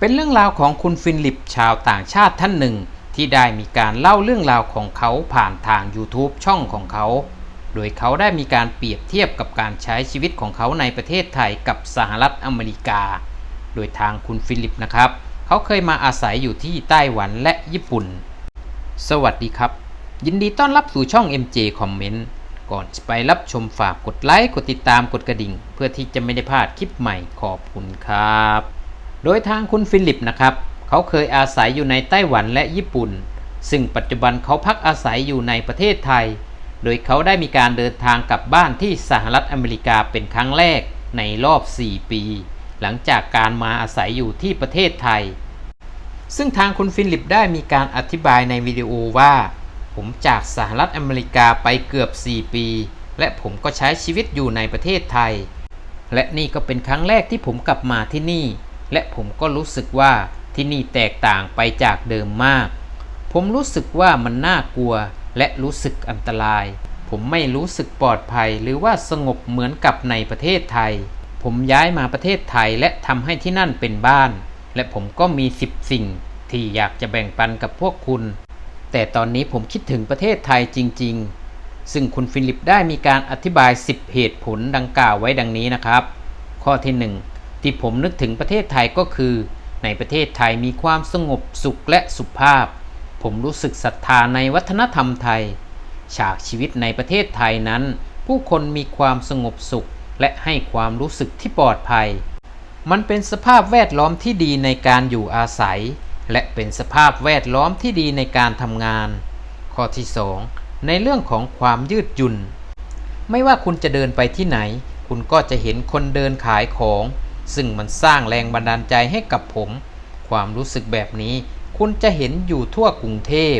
เป็นเรื่องราวของคุณฟิลิปชาวต่างชาติท่านหนึ่ง ที่ได้มีการเล่าเรื่องราวของเขาผ่านทาง YouTube ช่องของเขา โดยเขาได้มีการเปรียบเทียบกับการใช้ชีวิตของเขาในประเทศไทยกับสหรัฐอเมริกา โดยทางคุณฟิลิปนะครับ เขาเคยมาอาศัยอยู่ที่ไต้หวันและญี่ปุ่น สวัสดีครับ ยินดีต้อนรับสู่ช่อง MJ Comment ก่อนจะไปรับชมฝากกดไลค์ กดติดตาม กดกระดิ่ง เพื่อที่จะไม่ได้พลาดคลิปใหม่ขอบคุณครับ โดยทางคุณฟิลิปนะครับ เขาเคยอาศัยอยู่ในไต้หวันและญี่ปุ่น ซึ่งปัจจุบันเขาพักอาศัยอยู่ในประเทศไทย โดยเขาได้มีการเดินทางกลับบ้านที่สหรัฐอเมริกาเป็นครั้งแรกในรอบ 4 ปี หลังจากการมาอาศัยอยู่ที่ประเทศไทย ซึ่งทางคุณฟิลิปได้มีการอธิบายในวิดีโอว่า ผมจากสหรัฐอเมริกาไปเกือบ 4 ปี และผมก็ใช้ชีวิตอยู่ในประเทศไทย และนี่ก็เป็นครั้งแรกที่ผมกลับมาที่นี่ และผมก็รู้สึกว่าที่นี่แตกต่างไปจากเดิมมาก ผมรู้สึกว่ามันน่ากลัวและรู้สึกอันตราย ผมไม่รู้สึกปลอดภัยหรือว่าสงบเหมือนกับในประเทศไทย ผมย้ายมาประเทศไทยและทำให้ที่นั่นเป็นบ้าน และผมก็มีสิบสิ่ง ที่อยากจะแบ่งปันกับพวกคุณ แต่ตอนนี้ผมคิดถึงประเทศไทยจริง ๆ ซึ่งคุณฟิลิปได้มีการอธิบาย 10 เหตุผลดังกล่าวไว้ดังนี้นะครับ ข้อที่ 1 ที่ผมนึกถึงประเทศไทยก็คือ ในประเทศไทยมีความสงบสุขและสุภาพ ผมรู้สึกศรัทธาในวัฒนธรรมไทย ฉากชีวิตในประเทศไทยนั้น ผู้คนมีความสงบสุขและให้ความรู้สึกที่ปลอดภัย มันเป็นสภาพแวดล้อมที่ดีในการอยู่อาศัย และเป็นสภาพแวดล้อมที่ดีในการทำงาน ข้อที่ 2 ในเรื่องของความยืดหยุ่น ไม่ว่าคุณจะเดินไปที่ไหน คุณก็จะเห็นคนเดินขายของ ซึ่งมันสร้างแรงบันดาลใจให้กับผม ความรู้สึกแบบนี้ คุณจะเห็นอยู่ทั่วกรุงเทพ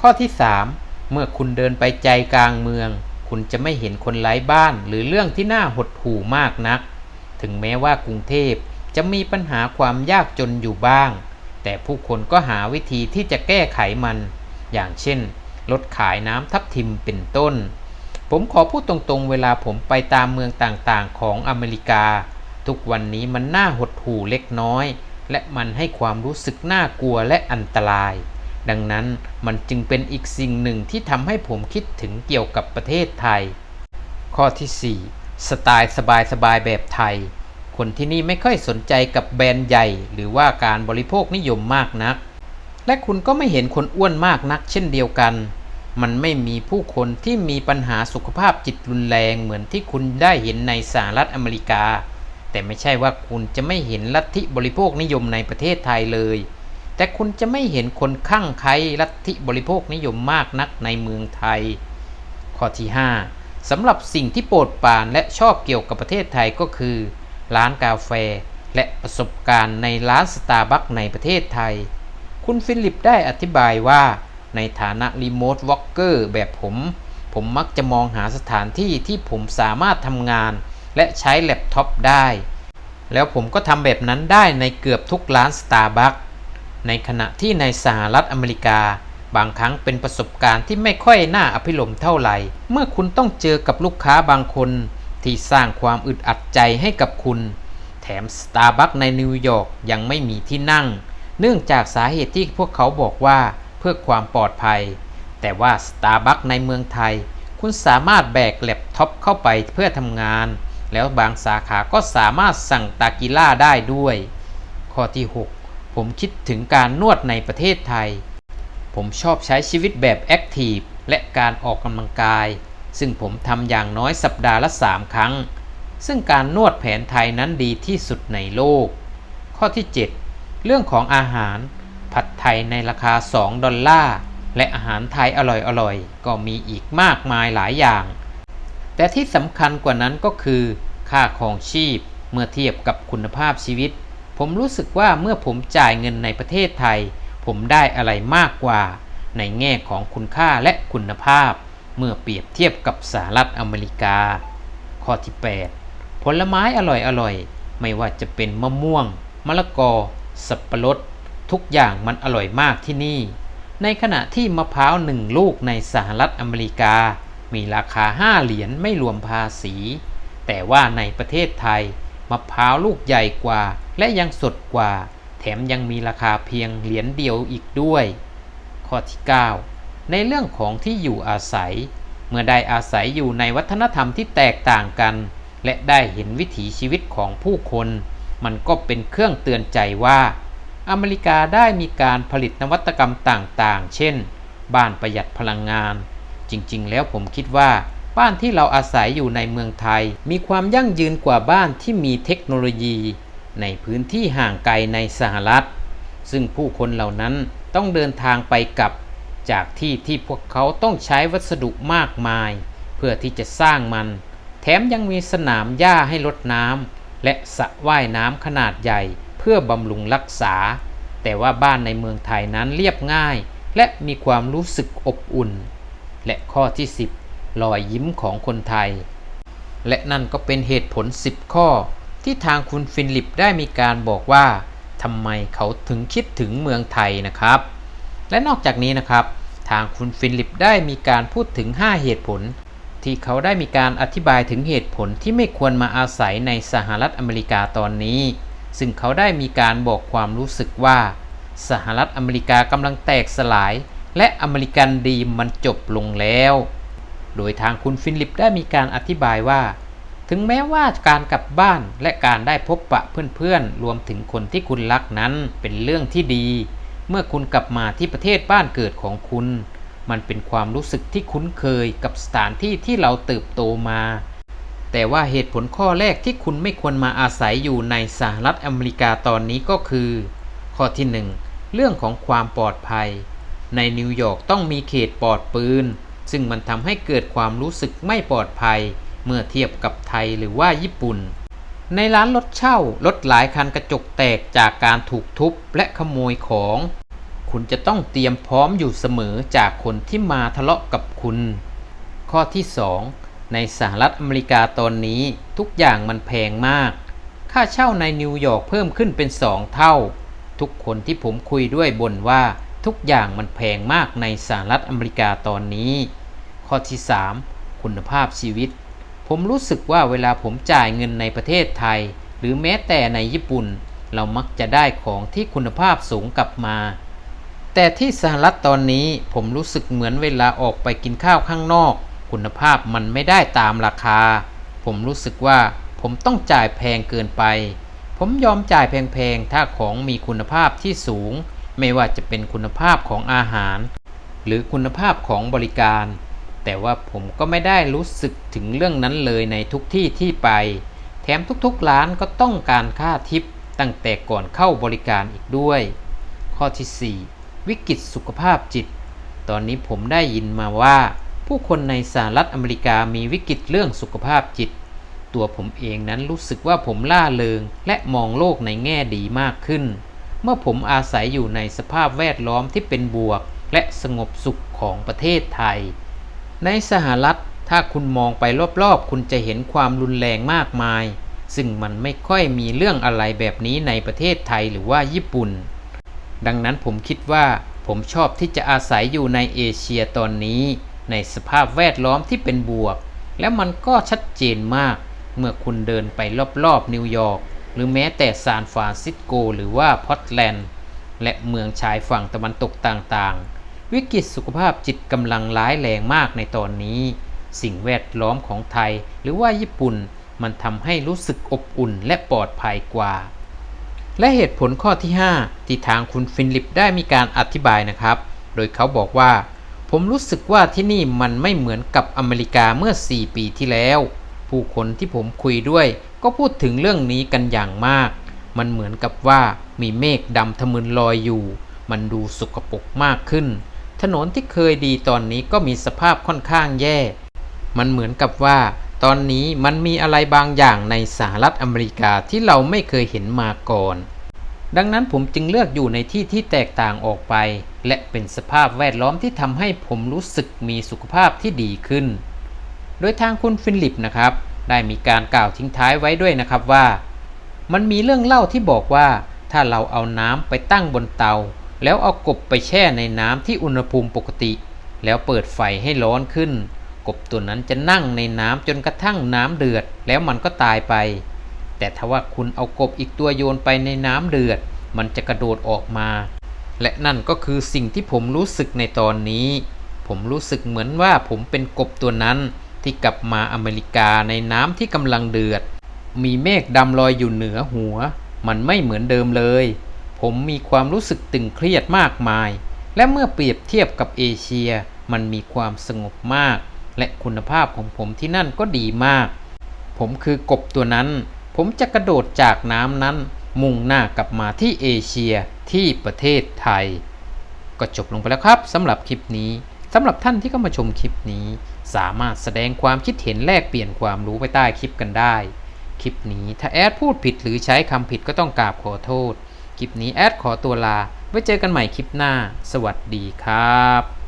ข้อที่ 3 เมื่อคุณเดินไปใจกลางเมือง คุณจะไม่เห็นคนไร้บ้านหรือเรื่องที่น่าหดหู่มากนัก ถึงแม้ว่ากรุงเทพจะมีปัญหาความยากจนอยู่บ้าง แต่ผู้คนก็หาวิธีที่จะแก้ไขมัน อย่างเช่น ลดขายน้ำทับทิมเป็นต้น ผมขอพูดตรงๆ เวลาผมไปตามเมืองต่างๆ ของอเมริกา ทุกวันนี้มันน่าหดหู่เล็กน้อย และมันให้ความรู้สึกน่ากลัวและอันตราย ดังนั้นมันจึงเป็นอีกสิ่งหนึ่งที่ทำให้ผมคิดถึงเกี่ยวกับประเทศไทย ข้อที่ 4 สไตล์สบายๆแบบไทย คนที่นี่ไม่ค่อยสนใจกับแบรนด์ใหญ่ หรือว่าการบริโภคนิยมมากนัก และคุณก็ไม่เห็นคนอ้วนมากนัก เช่นเดียวกันมันไม่มีผู้คนที่มีปัญหาสุขภาพจิตรุนแรงเหมือนที่คุณได้เห็นในสหรัฐอเมริกา แต่ไม่ใช่ว่าคุณจะไม่เห็นลัทธิบริโภคนิยมในประเทศไทยเลย แต่คุณจะไม่เห็นคนข้างใครลัทธิบริโภคนิยมมากนักในเมืองไทย ข้อที่ 5สำหรับสิ่งที่โปรดปรานและชอบเกี่ยวกับประเทศไทยก็คือ ร้านกาแฟ และประสบการณ์ในร้านสตาร์บัคในประเทศไทย คุณฟิลิปได้อธิบายว่าในฐานะรีโมทวอล์กเกอร์แบบผม ผมมักจะมองหาสถานที่ที่ผมสามารถทำงาน และใช้แล็ปท็อปได้ แล้วผมก็ทำแบบนั้นได้ในเกือบทุกร้านสตาร์บัคในขณะที่ในสหรัฐอเมริกา บางครั้งเป็นประสบการณ์ที่ไม่ค่อยน่าอภิรมเท่าไหร่ เมื่อคุณต้องเจอกับลูกค้าบางคน ที่สร้างความอึดอัดใจให้กับคุณ แถมสตาร์บัคในนิวยอร์กยังไม่มีที่นั่ง เนื่องจากสาเหตุที่พวกเขาบอกว่าเพื่อความปลอดภัย แต่ว่าสตาร์บัคในเมืองไทย คุณสามารถแบกแล็ปท็อปเข้าไปเพื่อทำงาน แล้วบางสาขาก็สามารถสั่งตากิล่าได้ด้วย ข้อที่ 6 ผมคิดถึงการนวดในประเทศไทย ผมชอบใช้ชีวิตแบบแอคทีฟและการออกกำลังกาย ซึ่งผมทำอย่างน้อยสัปดาห์ละ 3 ครั้ง ซึ่งการนวดแผนไทยนั้นดีที่สุดในโลก ข้อที่ 7 เรื่องของอาหาร ผัดไทยในราคา 2 ดอลลาร์และอาหารไทยอร่อยๆ ก็มีอีกมากมายหลายอย่าง แต่ที่สำคัญกว่านั้นก็คือ ค่าครองชีพเมื่อเทียบกับคุณภาพชีวิต ผมรู้สึกว่าเมื่อผมจ่ายเงินในประเทศไทย ผมได้อะไรมากกว่า ในแง่ของคุณค่าและคุณภาพ เมื่อเปรียบเทียบกับสหรัฐอเมริกา ข้อที่ 8 ผลไม้อร่อยๆ ไม่ว่าจะเป็นมะม่วง มะละกอ สับปะรด ทุกอย่างมันอร่อยมากที่นี่ ในขณะที่มะพร้าวหนึ่งลูกในสหรัฐอเมริกา มีราคา 5 เหรียญไม่รวมภาษี แต่ว่าในประเทศไทยมะพร้าวลูกใหญ่กว่า และยังสดกว่า แถมยังมีราคาเพียงเหรียญเดียวอีกด้วย ข้อที่ 9 ในเรื่องของที่อยู่อาศัย เมื่อได้อาศัยอยู่ในวัฒนธรรมที่แตกต่างกัน และได้เห็นวิถีชีวิตของผู้คน มันก็เป็นเครื่องเตือนใจว่า อเมริกาได้มีการผลิตนวัตกรรมต่างๆ เช่น บ้านประหยัดพลังงาน จริง ๆ แล้วผมคิดว่า บ้านที่เราอาศัยอยู่ในเมืองไทย มีความยั่งยืนกว่าบ้านที่มีเทคโนโลยี ในพื้นที่ห่างไกลในสหรัฐ ซึ่งผู้คนเหล่านั้นต้องเดินทางไปกลับ จากที่ที่พวกเขาต้องใช้วัสดุมากมาย เพื่อที่จะสร้างมัน แถมยังมีสนามหญ้าให้รดน้ำและสระว่ายน้ำขนาดใหญ่เพื่อบำรุงรักษา แต่ว่าบ้านในเมืองไทยนั้นเรียบง่าย และมีความรู้สึกอบอุ่น และข้อที่ 10 รอยยิ้มของคนไทย และนั่นก็เป็นเหตุผล 10 ข้อ ที่ทางคุณฟิลิปได้มีการบอกว่าทำไมเขาถึงคิดถึงเมืองไทยนะครับ และนอกจากนี้นะครับ ทางคุณฟิลิปได้มีการพูดถึง 5 เหตุผล ที่เขาได้มีการอธิบายถึงเหตุผลที่ไม่ควรมาอาศัยในสหรัฐอเมริกาตอนนี้ ซึ่งเขาได้มีการบอกความรู้สึกว่า สหรัฐอเมริกากำลังแตกสลาย และอเมริกันดีมมันจบลงแล้ว โดยทางคุณฟิลิปได้มีการอธิบายว่า ถึงแม้ว่าการกลับบ้านและการได้พบปะเพื่อนๆ รวมถึงคนที่คุณรักนั้นเป็นเรื่องที่ดี เมื่อคุณกลับมาที่ประเทศบ้านเกิดของคุณ มันเป็นความรู้สึกที่คุ้นเคยกับสถานที่ที่เราเติบโตมา แต่ว่าเหตุผลข้อแรกที่คุณไม่ควรมาอาศัยอยู่ในสหรัฐอเมริกาตอนนี้ก็คือ ข้อที่ 1 เรื่องของความปลอดภัย ในนิวยอร์กต้องมีเขตปลอดปืน ซึ่งมันทำให้เกิดความรู้สึกไม่ปลอดภัย เมื่อเทียบกับไทยหรือว่าญี่ปุ่น ในร้านรถเช่ารถหลายคันกระจกแตกจากการถูกทุบและขโมยของ คุณจะต้องเตรียมพร้อมอยู่เสมอจากคนที่มาทะเลาะกับคุณ ข้อที่ 2 ในสหรัฐอเมริกาตอนนี้ทุกอย่างมันแพงมาก ค่าเช่าในนิวยอร์กเพิ่มขึ้นเป็น 2 เท่า ทุกคนที่ผมคุยด้วยบ่นว่า ทุกอย่างมันแพงมากในสหรัฐอเมริกาตอนนี้ ข้อที่ 3 คุณภาพชีวิต ผมรู้สึกว่าเวลาผมจ่ายเงินในประเทศไทย หรือแม้แต่ในญี่ปุ่น เรามักจะได้ของที่คุณภาพสูงกลับมา แต่ที่สหรัฐตอนนี้ผมรู้สึกเหมือนเวลาออกไปกินข้าวข้างนอก คุณภาพมันไม่ได้ตามราคา ผมรู้สึกว่าผมต้องจ่ายแพงเกินไป ผมยอมจ่ายแพงๆ ถ้าของมีคุณภาพที่สูง ไม่ว่าจะเป็นคุณภาพของอาหาร หรือคุณภาพของบริการ แต่ว่าผมก็ไม่ได้รู้สึกถึงเรื่องนั้นเลยในทุกที่ที่ไป แถมทุกๆร้านก็ต้องการค่าทิปตั้งแต่ก่อนเข้าบริการอีกด้วย ข้อที่ 4 วิกฤตสุขภาพจิต ตอนนี้ผมได้ยินมาว่า ผู้คนในสหรัฐอเมริกามีวิกฤตเรื่องสุขภาพจิต ตัวผมเองนั้นรู้สึกว่าผมล่าเริงและมองโลกในแง่ดีมากขึ้น เมื่อผมอาศัยอยู่ในสภาพแวดล้อมที่เป็นบวก และสงบสุขของประเทศไทย ในสหรัฐถ้าคุณมองไปรอบๆ คุณจะเห็นความรุนแรงมากมาย ซึ่งมันไม่ค่อยมีเรื่องอะไรแบบนี้ในประเทศไทยหรือว่าญี่ปุ่น ดังนั้นผมคิดว่าผมชอบที่จะอาศัยอยู่ในเอเชียตอนนี้ ในสภาพแวดล้อมที่เป็นบวก และมันก็ชัดเจนมาก เมื่อคุณเดินไปรอบๆนิวยอร์ก รือแม้แต่ซานฟรานซิสโกหรือว่าพอร์ตแลนด์ และเมืองชายฝั่งตะวันตกต่างๆ วิกฤตสุขภาพจิตกำลังร้ายแรงมากในตอนนี้ สิ่งแวดล้อมของไทย หรือว่าญี่ปุ่นมันทำให้รู้สึกอบอุ่นและปลอดภัยกว่า และเหตุผลข้อที่ 5 ที่ทางคุณฟินลิปได้มีการอธิบายนะครับ โดยเขาบอกว่า ผมรู้สึกว่าที่นี่มันไม่เหมือนกับอเมริกาเมื่อ 4 ปีที่แล้ว ผู้คนที่ผมคุยด้วย ก็พูดถึงเรื่องนี้กันอย่างมาก มันเหมือนกับว่ามีเมฆดำทะมึนลอยอยู่ มันดูสกปรกมากขึ้น ถนนที่เคยดีตอนนี้ก็มีสภาพค่อนข้างแย่ มันเหมือนกับว่า ตอนนี้มันมีอะไรบางอย่างในสหรัฐอเมริกาที่เราไม่เคยเห็นมาก่อน ดังนั้นผมจึงเลือกอยู่ในที่ที่แตกต่างออกไป และเป็นสภาพแวดล้อมที่ทำให้ผมรู้สึกมีสุขภาพที่ดีขึ้น โดยทางคุณฟิลิปนะครับ ได้มีการกล่าวทิ้งท้ายไว้ด้วยนะครับว่า มันมีเรื่องเล่าที่บอกว่า ถ้าเราเอาน้ำไปตั้งบนเตา แล้วเอากบไปแช่ในน้ำที่อุณหภูมิปกติ แล้วเปิดไฟให้ร้อนขึ้น กบตัวนั้นจะนั่งในน้ำจนกระทั่งน้ำเดือด แล้วมันก็ตายไป แต่ถ้าว่าคุณเอากบอีกตัวโยนไปในน้ำเดือด มันจะกระโดดออกมา และนั่นก็คือสิ่งที่ผมรู้สึกในตอนนี้ ผมรู้สึกเหมือนว่าผมเป็นกบตัวนั้น ที่กลับมาอเมริกาในน้ำที่กำลังเดือด มีเมฆดำลอยอยู่เหนือหัว มันไม่เหมือนเดิมเลย ผมมีความรู้สึกตึงเครียดมากมาย และเมื่อเปรียบเทียบกับเอเชีย มันมีความสงบมาก และคุณภาพของผมที่นั่นก็ดีมาก ผมคือกบตัวนั้น ผมจะกระโดดจากน้ำนั้น มุ่งหน้ากลับมาที่เอเชียที่ประเทศไทย ก็จบลงไปแล้วครับสำหรับคลิปนี้ สำหรับท่านที่เข้ามาชมคลิปนี้ สามารถแสดงความคิดเห็นแลกเปลี่ยนความรู้ไปใต้คลิปกันได้ คลิปนี้ถ้าแอดพูดผิดหรือใช้คำผิดก็ต้องกราบขอโทษ คลิปนี้แอดขอตัวลา ไว้เจอกันใหม่คลิปหน้า สวัสดีครับ